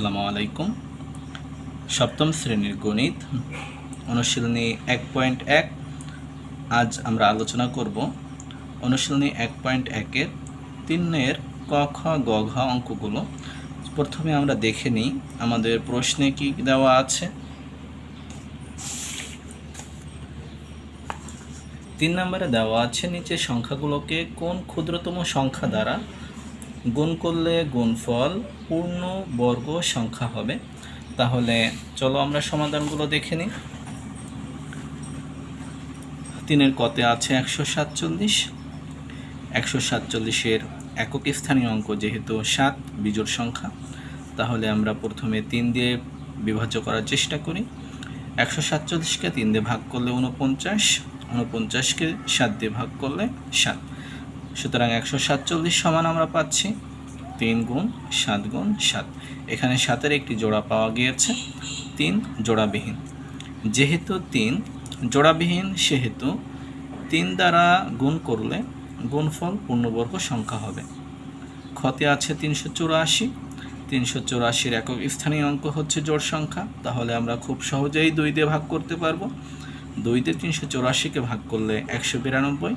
আসসালামু আলাইকুম। সপ্তম শ্রেণির গণিত অনুশীলনী এক পয়েন্ট এক। আজ আমরা আলোচনা করব অনুশীলনী এক পয়েন্ট একের তিনের ক, খ, গ, ঘ অঙ্কগুলো। প্রথমে আমরা দেখে নিই আমাদের প্রশ্নে কি দেওয়া আছে। তিন নম্বরে দেওয়া আছে নিচে সংখ্যাগুলোকে কোন ক্ষুদ্রতম সংখ্যা দ্বারা গুণ করলে গুণফল পূর্ণ বর্গ সংখ্যা হবে। তাহলে চলো আমরা সমাধানগুলো দেখে নিই। তিনের কতে আছে একশো সাতচল্লিশ। একশো সাতচল্লিশের একক স্থানীয় অঙ্ক যেহেতু সাত বিজোড় সংখ্যা, তাহলে আমরা প্রথমে তিন দিয়ে বিভাজ্য করার চেষ্টা করি। একশো সাতচল্লিশকে তিন দিয়ে ভাগ করলে উনপঞ্চাশ উনপঞ্চাশকে সাত দিয়ে ভাগ করলে সাত। সুতরাং একশো সাতচল্লিশ সমান আমরা পাচ্ছি। তিন গুণ সাত গুণ সাত। এখানে সাতের একটি জোড়া পাওয়া গিয়েছে। তিন জোড়াবিহীন। যেহেতু তিন জোড়াবিহীন, সেহেতু তিন দ্বারা গুণ করলে গুণফল পূর্ণবর্গ সংখ্যা হবে। ক্ষতে আছে তিনশো চুরাশি। তিনশো চুরাশির একক স্থানীয় অঙ্ক হচ্ছে জোড় সংখ্যা। তাহলে আমরা খুব সহজেই দুই দিয়ে ভাগ করতে পারব। দুই দিয়ে তিনশো চুরাশিকে ভাগ করলে একশো বিরানব্বই।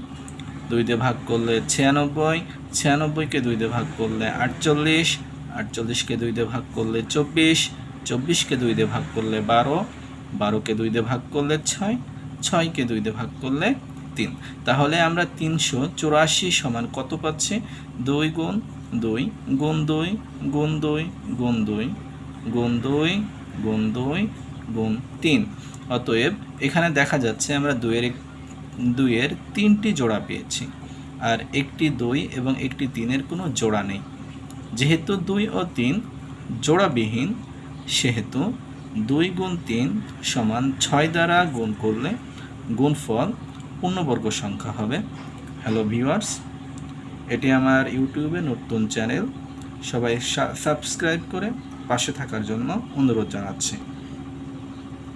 দুই দিয়ে ভাগ করলে ছিয়ানব্বই ছিয়ানব্বইকে দুই দিয়ে ভাগ করলে আটচল্লিশ আটচল্লিশকে দুই দিয়ে ভাগ করলে চব্বিশ চব্বিশকে দুই দিয়ে ভাগ করলে বারো বারোকে দুই দিয়ে ভাগ করলে ছয় ছয়কে দুই দিয়ে ভাগ করলে তিন। তাহলে আমরা তিনশো চুরাশি সমান কত পাচ্ছি? দুই গুণ দুই গুণ দুই গুণ দুই গুণ দুই গুণ দুই গুণ দুই, গুণ তিন। অতএব এখানে দেখা যাচ্ছে আমরা দুইয়ের দুইয়ের তিনটি জোড়া পেয়েছি। আর একটি দুই এবং একটি তিনের কোনো জোড়া নেই। যেহেতু দুই ও তিন জোড়াবিহীন, সেহেতু দুই গুণ তিন সমান ছয় দ্বারা গুণ করলে গুণফল পূর্ণবর্গ সংখ্যা হবে। হ্যালো ভিউয়ার্স, এটি আমার ইউটিউবে নতুন চ্যানেল। সবাই সাবস্ক্রাইব করে পাশে থাকার জন্য অনুরোধ জানাচ্ছি।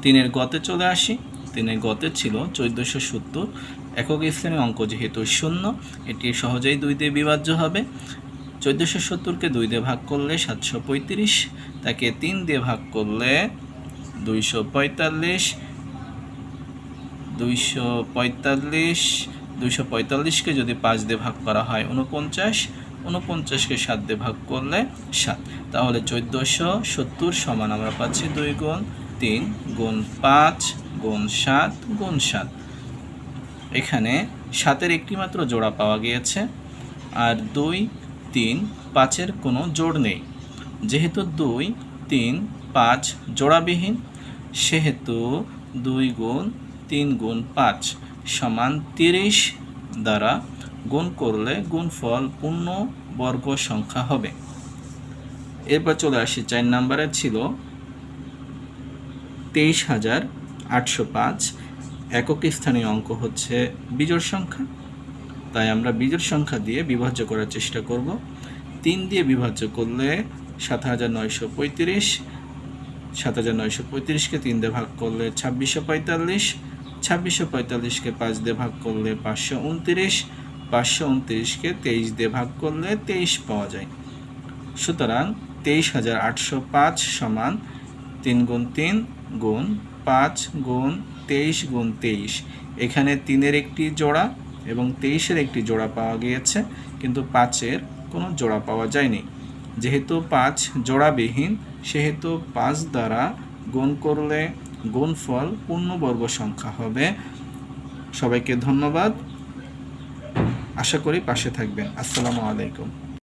তিনের গতে চলে আসি। তিনের গতে ছিল চোদ্দোশো সত্তর। একক স্থানীয় অঙ্ক যেহেতু শূন্য, এটি সহজেই দুই দিয়ে বিভাজ্য হবে। চোদ্দোশো সত্তরকে দুই দিয়ে ভাগ করলে সাতশো পঁয়ত্রিশ, তাকে তিন দিয়ে ভাগ করলে দুইশো পঁয়তাল্লিশ। দুইশো পঁয়তাল্লিশ, দুইশো পঁয়তাল্লিশকে যদি পাঁচ দিয়ে ভাগ করা হয় উনপঞ্চাশ উনপঞ্চাশকে সাত দিয়ে ভাগ করলে সাত। তাহলে চোদ্দোশো সত্তর সমান আমরা পাচ্ছি দুই গুণ তিন, গুণ পাঁচ গুণ সাত গুণ সাত। এখানে সাতের একটি মাত্র জোড়া পাওয়া গিয়েছে, আর দুই, তিন, পাঁচের কোনো জোড় নেই। যেহেতু দুই, তিন, পাঁচ জোড়াবিহীন, সেহেতু দুই গুণ, তিন গুণ পাঁচ সমান তিরিশ দ্বারা গুণ করলে গুণফল পূর্ণ বর্গ সংখ্যা হবে। এরপর চলে আসি, চার নাম্বারে ছিল তেইশ হাজার আটশো পাঁচ। একক স্থানীয় অঙ্ক হচ্ছে বিজোড় সংখ্যা। তাই আমরা বিজোড় সংখ্যা দিয়ে বিভাজ্য করার চেষ্টা করব। তিন দিয়ে বিভাজ্য করলে সাত হাজার নয়শো পঁয়ত্রিশ। সাত হাজার নয়শো পঁয়ত্রিশকে তিন দিয়ে ভাগ করলে ছাব্বিশশো পঁয়তাল্লিশ। ছাব্বিশশো পঁয়তাল্লিশকে পাঁচ দিয়ে ভাগ করলে পাঁচশো উনত্রিশ। পাঁচশো উনত্রিশকে তেইশ দিয়ে ভাগ করলে তেইশ পাওয়া যায়। সুতরাং তেইশ হাজার আটশো পাঁচ সমান তিন গুণ তিন গুণ পাঁচ গুণ তেইশ গুণ তেইশ। এখানে তিনের একটি জোড়া এবং তেইশের একটি জোড়া পাওয়া গিয়েছে, কিন্তু পাঁচের কোনো জোড়া পাওয়া যায়নি। যেহেতু পাঁচ জোড়াবিহীন, সেহেতু পাঁচ দ্বারা গুণ করলে গুণফল পূর্ণবর্গ সংখ্যা হবে। সবাইকে ধন্যবাদ। আশা করি পাশে থাকবেন। আসসালামু আলাইকুম।